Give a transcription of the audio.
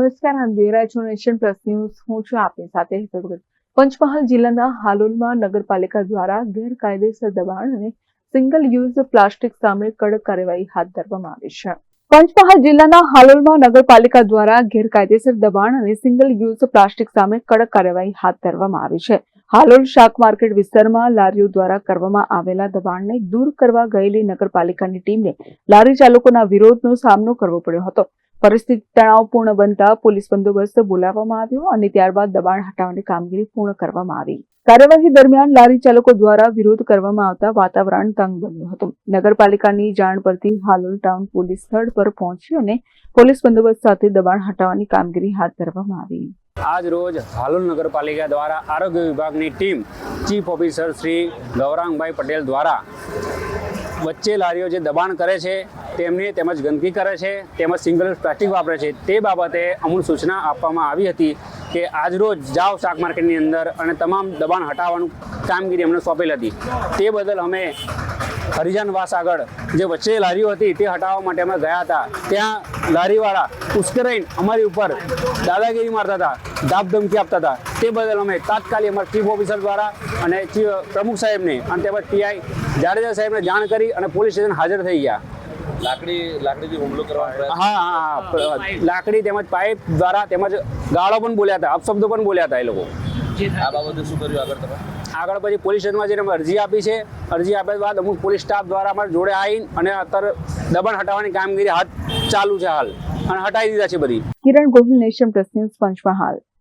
નમસ્કાર, આમ જોઈ રહ્યા છો નેશન પ્લસ ન્યૂઝ. હું છું આપની સાથે પંચમહાલ જિલ્લાના હાલોલમાં નગરપાલિકા દ્વારા ગેરકાયદેસર દબાણ અને સિંગલ યુઝ પ્લાસ્ટિક સામે કડક કાર્યવાહી હાથ ધરવામાં આવી છે. પંચમહાલ જિલ્લાના હાલોલમાં નગરપાલિકા દ્વારા ગેરકાયદેસર દબાણ અને સિંગલ યુઝ પ્લાસ્ટિક સામે કડક કાર્યવાહી હાથ ધરવામાં આવી છે. હાલોલ શાક માર્કેટ વિસ્તારમાં લારીઓ દ્વારા કરવામાં આવેલા દબાણને દૂર કરવા ગયેલી નગરપાલિકાની ટીમને લારી ચાલકોના વિરોધનો સામનો કરવો પડ્યો હતો. પરિસ્થિતિ તણાવપૂર્ણ બનતા પોલીસ બંદોબસ્ત બોલાવવામાં આવ્યો અને ત્યારબાદ દબાણ હટાવવાની કામગીરી પૂર્ણ કરવામાં આવી. કાર્યવાહી દરમિયાન લારી ચાલકો દ્વારા વિરોધ કરવામાં આવતા વાતાવરણ તંગ બન્યું હતું. નગરપાલિકાની જાણ પરથી હાલોલ ટાઉન પોલીસ સ્થળ પર પહોંચી અને પોલીસ બંદોબસ્ત સાથે દબાણ હટાવવાની કામગીરી હાથ ધરવામાં આવી. આજ રોજ હાલોલ નગરપાલિકા દ્વારા આરોગ્ય વિભાગની team chief officer Shri Gaurangbhai Patel દ્વારા વચ્ચે લારીઓ જે દબાણ કરે છે તેમની તેમજ ગંદકી કરે છે, તેમજ સિંગલ પ્લાસ્ટિક વાપરે છે. તે બાબતે અમૂલ સૂચના આપવામાં આવી હતી કે આજ રોજ જાઓ શાક માર્કેટની અંદર અને તમામ દબાણ હટાવવાનું કામગીરી અમને સોંપેલ હતી. તે બદલ અમે હરિજન વાસ આગળ જે વચ્ચે લારીઓ હતી તે હટાવવા માટે અમે ગયા હતા. ત્યાં લારીવાળા ઉશ્કેરાઈને અમારી ઉપર દાદાગીરી મારતા હતા ધાપ ધમકી આપતા હતા. તે બદલ અમે તાત્કાલિક અમારા ચીફ ઓફિસર દ્વારા અને પ્રમુખ સાહેબને અને તેમજ પીઆઈ જાડેજા સાહેબને જાણ કરી અને પોલીસ સ્ટેશન હાજર થઈ ગયા. લાકડી લાકડીથી હુમલો કરવા હા હા હા લાકડી તેમજ પાઇપ દ્વારા તેમજ ગાળો પણ બોલ્યા હતા અપશબ્દો પણ બોલ્યા હતા એ લોકો. આ બાબતે શું કર્યું આગળ તમે? આગળ પછી પોલીસ સ્ટેશનમાં જઈને અરજી આપી છે. અરજી આપ્યા બાદ અમુક પોલીસ સ્ટાફ દ્વારા અમારે જોડે આવીને અને અત્યારે દબાણ હટાવવાની કામગીરી હાથ ચાલુ છે હાલ. અને હટાવી દીધા છે બધી. Kiran Gohil nation plus news Panchmahal.